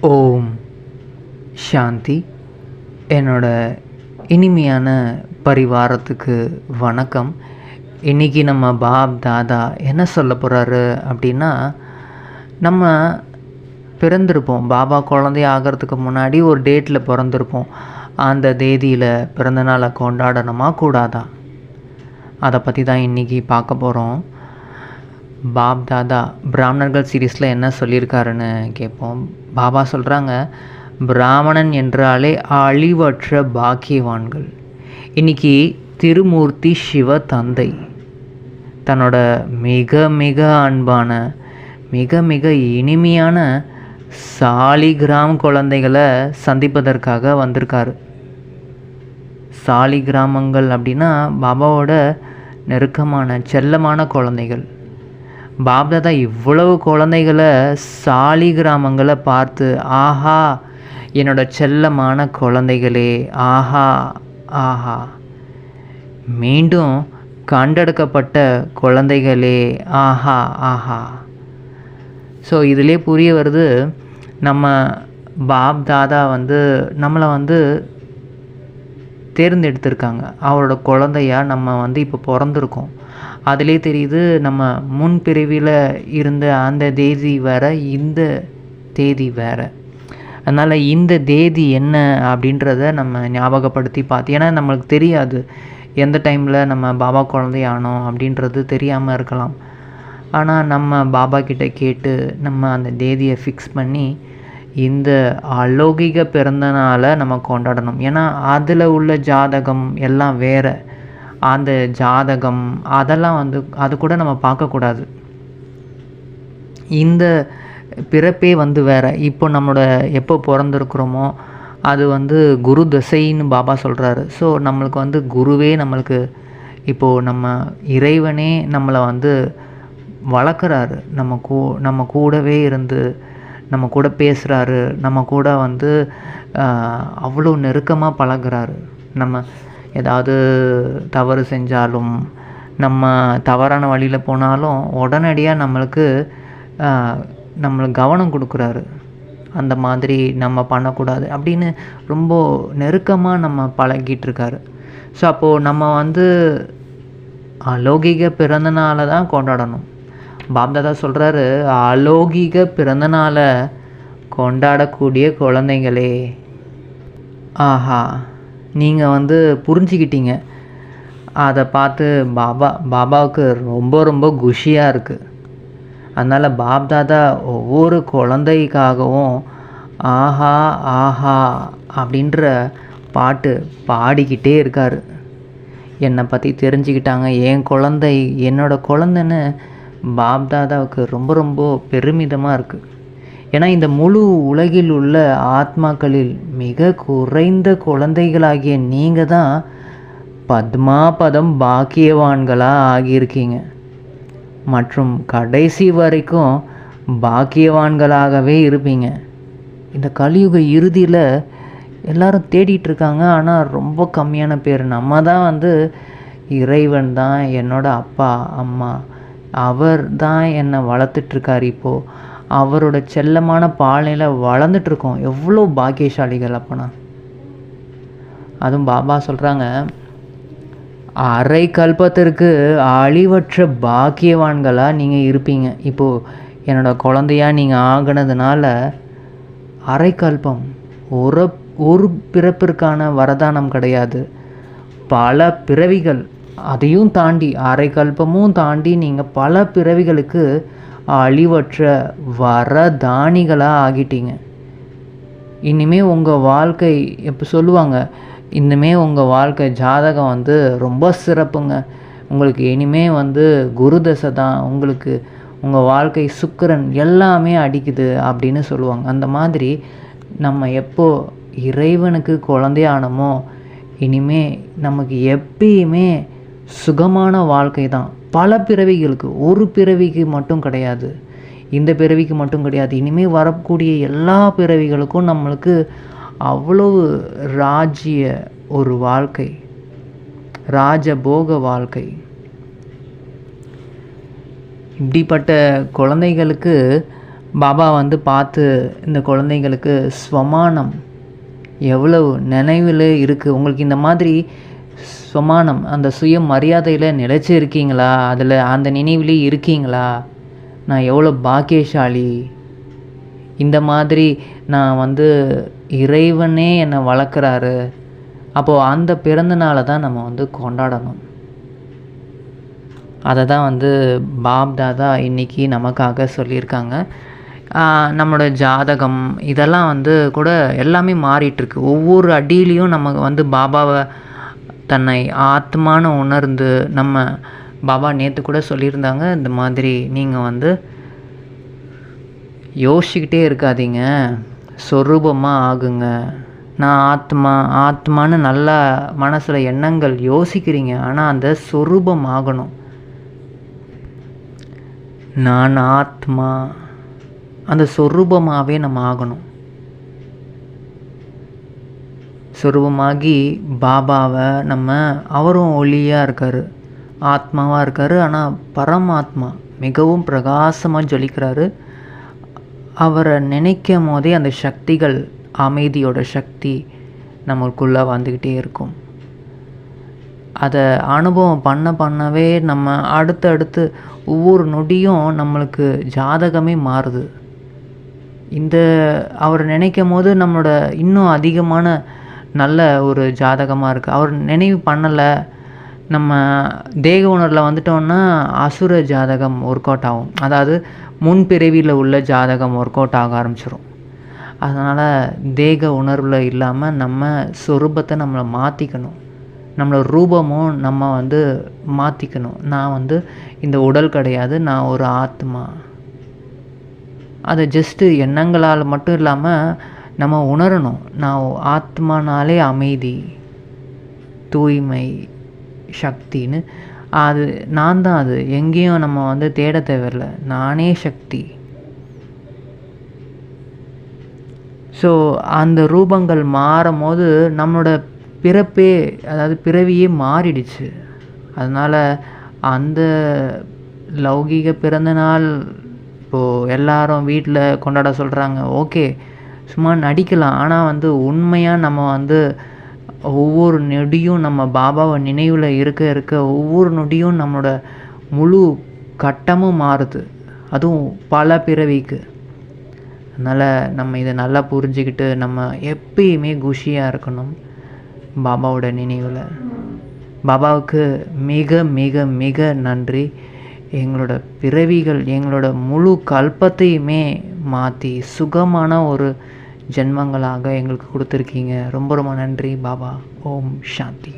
ஓம். சாந்தி. என்னோட இனிமையான பரிவாரத்துக்கு வணக்கம். இன்றைக்கி நம்ம பாப் தாதா என்ன சொல்ல போகிறாரு அப்படின்னா நம்ம பிறந்திருப்போம். பாபா குழந்தை ஆகிறதுக்கு முன்னாடி ஒரு டேட்டில் பிறந்திருப்போம். அந்த தேதியில் பிறந்தநாளை கொண்டாடணுமா கூடாதா? அதை பற்றி தான் இன்றைக்கி பார்க்க போகிறோம் பாப் தாதா பிராமணர்கள் சீரீஸில் என்ன சொல்லியிருக்காருன்னு கேட்போம். பாபா சொல்கிறாங்க பிராமணன் என்றாலே அழிவற்ற பாக்கியவான்கள். இன்னைக்கு திருமூர்த்தி சிவ தந்தை தன்னோட மிக மிக அன்பான மிக மிக இனிமையான சாலிகிராம் குழந்தைகளை சந்திப்பதற்காக வந்திருக்காரு. சாலி கிராமங்கள் அப்படின்னா பாபாவோட நெருக்கமான செல்லமான குழந்தைகள். பாப்தாதா இவ்வளவு குழந்தைகளை சாலி கிராமங்களை பார்த்து ஆஹா என்னோட செல்லமான குழந்தைகளே ஆஹா ஆஹா. மீண்டும் கண்டெடுக்கப்பட்ட குழந்தைகளே ஆஹா ஆஹா. ஸோ இதிலே புரிய வருது நம்ம பாப் தாதா வந்து நம்மளை வந்து தேர்ந்தெடுத்திருக்காங்க. அவரோட குழந்தையாக நம்ம வந்து இப்போ பிறந்திருக்கோம். அதிலே தெரியுது நம்ம முன் இருந்த அந்த தேதி வேற இந்த தேதி வேற. அதனால் இந்த தேதி என்ன அப்படின்றத நம்ம ஞாபகப்படுத்தி பார்த்து ஏன்னா நம்மளுக்கு தெரியாது எந்த டைமில் நம்ம பாபா குழந்தையானோம் அப்படின்றது தெரியாமல் இருக்கலாம். ஆனால் நம்ம பாபா கிட்ட கேட்டு நம்ம அந்த தேதியை ஃபிக்ஸ் பண்ணி இந்த அலௌகிக பிறந்தனால நம்ம கொண்டாடணும். ஏன்னா அதில் உள்ள ஜாதகம் எல்லாம் வேறு. அந்த ஜாதகம் அதெல்லாம் வந்து அது கூட நம்ம பார்க்கக்கூடாது. இந்த பிறப்பே வந்து வேறு. இப்போ நம்மளோட எப்போ பிறந்திருக்கிறோமோ அது வந்து குரு தசைன்னு பாபா சொல்கிறாரு ஸோ நம்மளுக்கு வந்து குருவே நம்மளுக்கு இப்போது நம்ம இறைவனே நம்மளை வந்து வளர்க்குறாரு. நம்ம கூ நம்ம கூடவே இருந்து நம்ம கூட பேசுகிறாரு நம்ம கூட வந்து அவ்வளோ நெருக்கமாக பழகுறாரு. நம்ம ஏதாவது தவறு செஞ்சாலும் நம்ம தவறான வழியில் போனாலும் உடனடியாக நம்மளுக்கு நம்மளுக்கு கவனம் கொடுக்குறாரு. அந்த மாதிரி நம்ம பண்ணக்கூடாது அப்படின்னு ரொம்ப நெருக்கமாக நம்ம பழகிட்டு இருக்காரு ஸோ அப்போது நம்ம வந்து அலௌகிக பிறந்தநாளை தான் கொண்டாடணும். பாப்தாதா சொல்கிறாரு அலௌகிக பிறந்தநாளை கொண்டாடக்கூடிய குழந்தைங்களே ஆஹா. நீங்கள் வந்து புரிஞ்சுக்கிட்டீங்க. அதை பார்த்து பாபா பாபாவுக்கு ரொம்ப ரொம்ப குஷியாக இருக்குது அதனால் பாப் தாதா ஒவ்வொரு குழந்தைக்காகவும் ஆஹா ஆஹா அப்படின்ற பாட்டு பாடிக்கிட்டே இருக்கார். என்னை பற்றி தெரிஞ்சுக்கிட்டாங்க. என் குழந்தை என்னோடய குழந்தைன்னு பாப்தாதாவுக்கு ரொம்ப ரொம்ப பெருமிதமாக இருக்குது ஏன்னா இந்த முழு உலகில் உள்ள ஆத்மாக்களில் மிக குறைந்த குழந்தைகளாகிய நீங்கள் தான் பத்மாபதம் பாக்கியவான்களாக ஆகியிருக்கீங்க. மற்றும் கடைசி வரைக்கும் பாக்கியவான்களாகவே இருப்பீங்க. இந்த கலியுக இறுதியில் எல்லாரும் தேடிட்டு இருக்காங்க ஆனால் ரொம்ப கம்மியான பேர். நம்ம தான் வந்து இறைவன் தான் என்னோட அப்பா அம்மா. அவர் தான் என்னை வளர்த்துட்ருக்கார் இப்போது அவரோட செல்லமான பாலையில் வளர்ந்துட்டுருக்கோம். எவ்வளோ பாக்கியசாலிகள் அப்போனா? அதுவும் பாபா சொல்கிறாங்க அரை கல்பத்திற்கு அழிவற்ற பாக்கியவான்களாக நீங்கள் இருப்பீங்க. இப்போது என்னோடய குழந்தையாக நீங்கள் ஆகினதுனால அரை கல்பம் ஒரு ஒரு பிறப்பிற்கான வரதானம் கிடையாது. பல பிறவிகள் அதையும் தாண்டி அரை கல்பமும் தாண்டி நீங்கள் பல பிறவிகளுக்கு அழிவற்ற வரதானிகளாக ஆகிட்டீங்க. இனிமே உங்கள் வாழ்க்கை எப்போ சொல்லுவாங்க இனிமே உங்கள் வாழ்க்கை ஜாதகம் வந்து ரொம்ப சிறப்புங்க. உங்களுக்கு இனிமே வந்து குரு தசை தான். உங்களுக்கு உங்கள் வாழ்க்கை சுக்கரன் எல்லாமே அடிக்குது அப்படின்னு சொல்லுவாங்க. அந்த மாதிரி நம்ம எப்போ இறைவனுக்கு குழந்தையானமோ இனிமே நமக்கு எப்பயுமே சுகமான வாழ்க்கை தான். பல பிறவிகளுக்கு ஒரு பிறவிக்கு மட்டும் கிடையாது. இந்த பிறவிக்கு மட்டும் கிடையாது. இனிமேல் வரக்கூடிய எல்லா பிறவிகளுக்கும் நம்மளுக்கு அவ்வளவு ராஜ்ய ஒரு வாழ்க்கை. ராஜபோக வாழ்க்கை. இப்படிப்பட்ட குழந்தைகளுக்கு பாபா வந்து பார்த்து இந்த குழந்தைங்களுக்கு ஸ்வமானம் எவ்வளவு நினைவில் இருக்குது உங்களுக்கு இந்த மாதிரி சுமானம் அந்த சுய மரியாதையில் நிலைச்சி இருக்கீங்களா? அதில் அந்த நினைவிலே இருக்கீங்களா? நான் எவ்வளோ பாக்கியசாலி. இந்த மாதிரி நான் வந்து இறைவனே என்னை வளர்க்குறாரு. அப்போது அந்த பிறந்த நாளை தான் நம்ம வந்து கொண்டாடணும். அதை தான் வந்து பாப் தாதா இன்றைக்கி நமக்காக சொல்லியிருக்காங்க. நம்மளோட ஜாதகம் இதெல்லாம் வந்து கூட எல்லாமே மாறிட்டுருக்கு ஒவ்வொரு அடியிலையும் நம்ம வந்து பாபாவை தன்னை ஆத்மான்னு உணர்ந்து நம்ம பாபா நேற்று கூட சொல்லியிருந்தாங்க இந்த மாதிரி நீங்கள் வந்து யோசிக்கிட்டே இருக்காதீங்க சொரூபமாக ஆகுங்க. நான் ஆத்மா ஆத்மான்னு நல்லா மனசில் எண்ணங்கள் யோசிக்கிறீங்க ஆனால் அந்த சொரூபம் ஆகணும். நான் ஆத்மா அந்த சொரூபமாகவே நம்ம ஆகணும். சொரூபமாகி பாபாவை நம்ம அவரும் ஒளியாக இருக்கார் ஆத்மாவாக இருக்கார். ஆனால் பரமாத்மா மிகவும் பிரகாசமாக ஜொலிக்கிறாரு. அவரை நினைக்கும் போதே அந்த சக்திகள் அமைதியோட சக்தி நம்மளுக்குள்ளே வந்துக்கிட்டே இருக்கும். அதை அனுபவம் பண்ண பண்ணவே நம்ம அடுத்தடுத்து ஒவ்வொரு நொடியும் நம்மளுக்கு ஜாதகமே மாறுது. இந்த அவர் நினைக்கும் போது நம்மளோட இன்னும் அதிகமான நல்ல ஒரு ஜாதகமாக இருக்குது அவர் நினைவு பண்ணலை. நம்ம தேக உணர்வில் வந்துட்டோன்னா அசுர ஜாதகம் ஒர்க் அவுட் ஆகும். அதாவது முன்பிறவியில் உள்ள ஜாதகம் ஒர்க் அவுட் ஆக ஆரம்பிச்சிடும் அதனால் தேக உணர்வில் இல்லாமல் நம்ம சொரூபத்தை நம்மளை மாற்றிக்கணும் நம்மளோட ரூபமும் நம்ம வந்து மாற்றிக்கணும் நான் வந்து இந்த உடல் கிடையாது நான் ஒரு ஆத்மா. அதை ஜஸ்ட்டு எண்ணங்களால் மட்டும் இல்லாமல் நம்ம உணரணும். நான் ஆத்மானாலே அமைதி தூய்மை சக்தின்னு. அது நான் தான் அது. எங்கேயும் நம்ம வந்து தேட தேவையில்ல. நானே சக்தி. ஸோ அந்த ரூபங்கள் மாறும் போது நம்மளோட பிறப்பே அதாவது பிறவியே மாறிடுச்சு. அதனால் அந்த லௌகீக பிறந்த நாள் இப்போது எல்லாரும் வீட்டில் கொண்டாட சொல்கிறாங்க ஓகே சும்மா நடிக்கலாம். ஆனால் வந்து உண்மையாக நம்ம வந்து ஒவ்வொரு நொடியும் நம்ம பாபாவை நினைவில் இருக்க இருக்க ஒவ்வொரு நொடியும் நம்மளோட முழு கட்டமும் மாறுது. அதுவும் பல பிறவிக்கு. அதனால் நம்ம இதை நல்லா புரிஞ்சுக்கிட்டு நம்ம எப்பயுமே குஷியாக இருக்கணும் பாபாவோட நினைவில். பாபாவுக்கு மிக மிக மிக நன்றி. எங்களோட பிறவிகள் எங்களோட முழு கல்பத்தையுமே மாற்றி சுகமான ஒரு ஜென்மங்களாக எங்களுக்கு கொடுத்துருக்கீங்க. ரொம்ப ரொம்ப நன்றி பாபா. ஓம் சாந்தி.